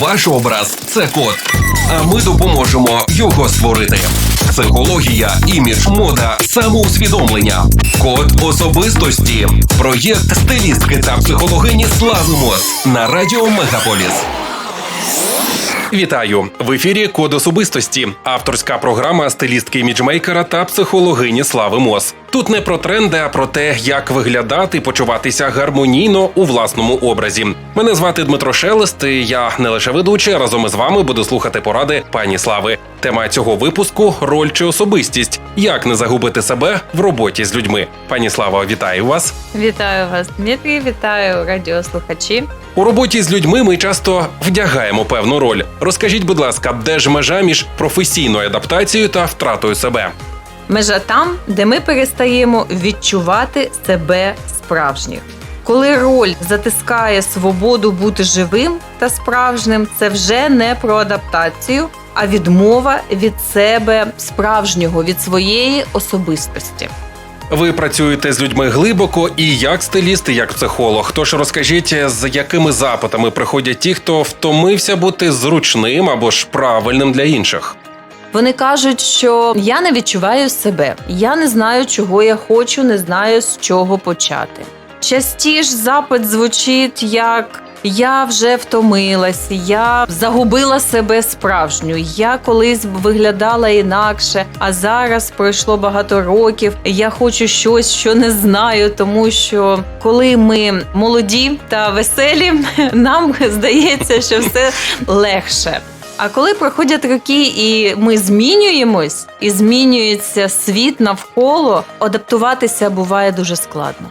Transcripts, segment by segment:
Ваш образ це код. А ми допоможемо його створити. Психологія, імідж, мода, самоусвідомлення, код особистості, проєкт стилістки та психологині Славимос на радіо Мегаполіс. Вітаю в ефірі Код особистості, авторська програма стилістки іміджмейкера та психологині Слави Мос. Тут не про тренди, а про те, як виглядати почуватися гармонійно у власному образі. Мене звати Дмитро Шелест. і Я не лише ведучий, разом із вами буду слухати поради пані Слави. Тема цього випуску роль чи особистість. Як не загубити себе в роботі з людьми. Пані Слава, вітаю вас. Вітаю вас, Дмитрій, вітаю радіослухачі. У роботі з людьми ми часто вдягаємо певну роль. Розкажіть, будь ласка, де ж межа між професійною адаптацією та втратою себе? Межа там, де ми перестаємо відчувати себе справжніх. Коли роль затискає свободу бути живим та справжнім, це вже не про адаптацію, а відмова від себе справжнього, від своєї особистості. Ви працюєте з людьми глибоко і як стиліст, і як психолог. Тож розкажіть, з якими запитами приходять ті, хто втомився бути зручним або ж правильним для інших. Вони кажуть, що я не відчуваю себе, я не знаю, чого я хочу, не знаю з чого почати. Частіше запит звучить як я вже втомилась, я загубила себе справжню. Я колись виглядала інакше, а зараз пройшло багато років. Я хочу щось, що не знаю, тому що коли ми молоді та веселі, нам здається, що все легше. А коли проходять роки, і ми змінюємось, і змінюється світ навколо, адаптуватися буває дуже складно.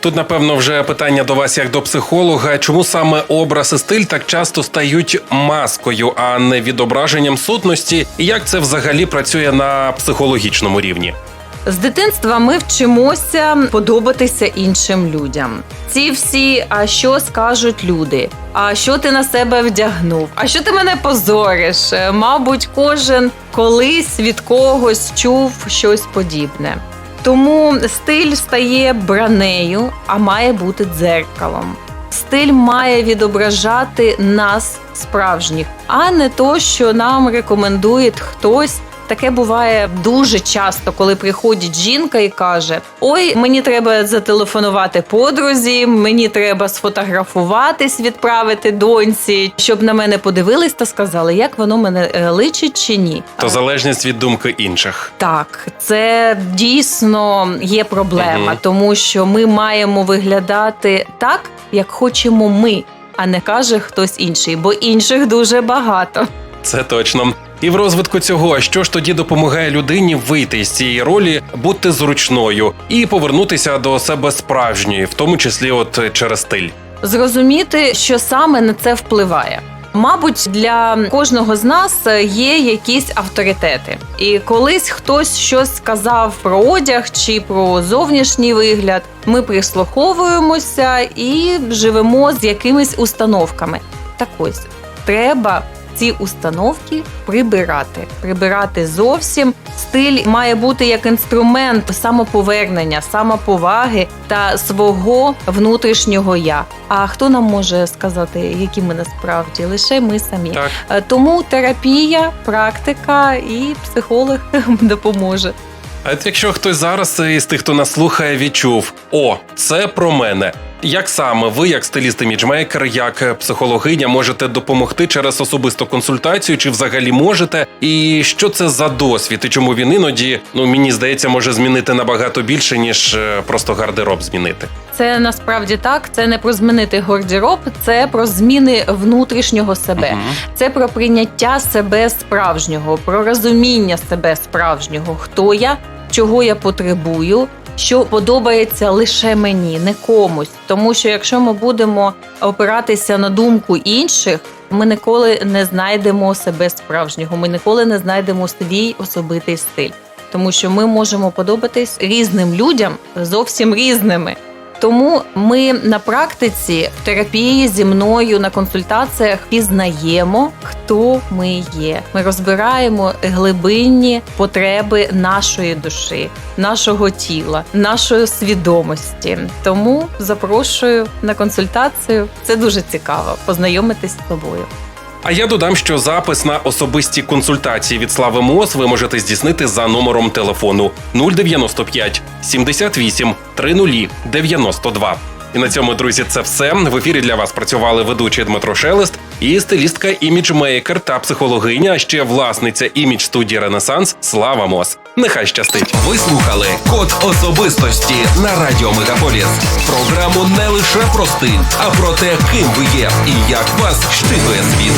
Тут, напевно, вже питання до вас як до психолога. Чому саме образ і стиль так часто стають маскою, а не відображенням сутності? І як це взагалі працює на психологічному рівні? З дитинства ми вчимося подобатися іншим людям. Ці всі, а що скажуть люди? А що ти на себе вдягнув? А що ти мене позориш? Мабуть, кожен колись від когось чув щось подібне. Тому стиль стає бранею, а має бути дзеркалом. Стиль має відображати нас справжніх, а не то, що нам рекомендує хтось. Таке буває дуже часто, коли приходить жінка і каже: Ой, мені треба зателефонувати подрузі, мені треба сфотографуватись, відправити доньці, щоб на мене подивились та сказали, як воно мене е, личить чи ні. То залежність від думки інших. Так, це дійсно є проблема, Мгм. тому що ми маємо виглядати так, як хочемо ми, а не каже хтось інший, бо інших дуже багато. Це точно. І в розвитку цього, що ж тоді допомагає людині вийти з цієї ролі, бути зручною і повернутися до себе справжньої, в тому числі, от через стиль. Зрозуміти, що саме на це впливає. Мабуть, для кожного з нас є якісь авторитети, і колись хтось щось сказав про одяг чи про зовнішній вигляд. Ми прислуховуємося і живемо з якимись установками. Так ось треба ці установки прибирати. Прибирати зовсім стиль має бути як інструмент самоповернення, самоповаги та свого внутрішнього я. А хто нам може сказати, які ми насправді? Лише ми самі. Так. Е, Тому терапія, практика і психолог допоможе. А якщо хтось зараз із тих, хто нас слухає, відчув: о, це про мене. Як саме ви, як стиліст іміджмейкер, як психологиня, можете допомогти через особисту консультацію, чи взагалі можете? І що це за досвід? І чому він іноді, ну мені здається, може змінити набагато більше, ніж е, просто гардероб змінити? Це насправді так. Це не про змінити гардероб, це про зміни внутрішнього себе. Мгм. Це про прийняття себе справжнього, про розуміння себе справжнього, хто я, чого я потребую, що подобається лише мені, не комусь. Тому що якщо ми будемо опиратися на думку інших, ми ніколи не знайдемо себе справжнього, ми ніколи не знайдемо свій особистий стиль. Тому що ми можемо подобатись різним людям зовсім різними. Тому ми на практиці в терапії зі мною на консультаціях пізнаємо, хто ми є. Ми розбираємо глибинні потреби нашої душі, нашого тіла, нашої свідомості. Тому запрошую на консультацію. Це дуже цікаво познайомитись з собою. А я додам, що запис на особисті консультації від Слави МОЗ ви можете здійснити за номером телефону 095 78 30 92. І на цьому, друзі, це все. В ефірі для вас працювали ведучий Дмитро Шелест і стилістка іміджмейкер та психологиня, а ще власниця імідж студії Ренесанс Слава Мос. Нехай щастить. Ви слухали Код особистості на радіо Мегаполіс. Програму не лише про стиль, а про те, ким ви є і як вас щитує світ.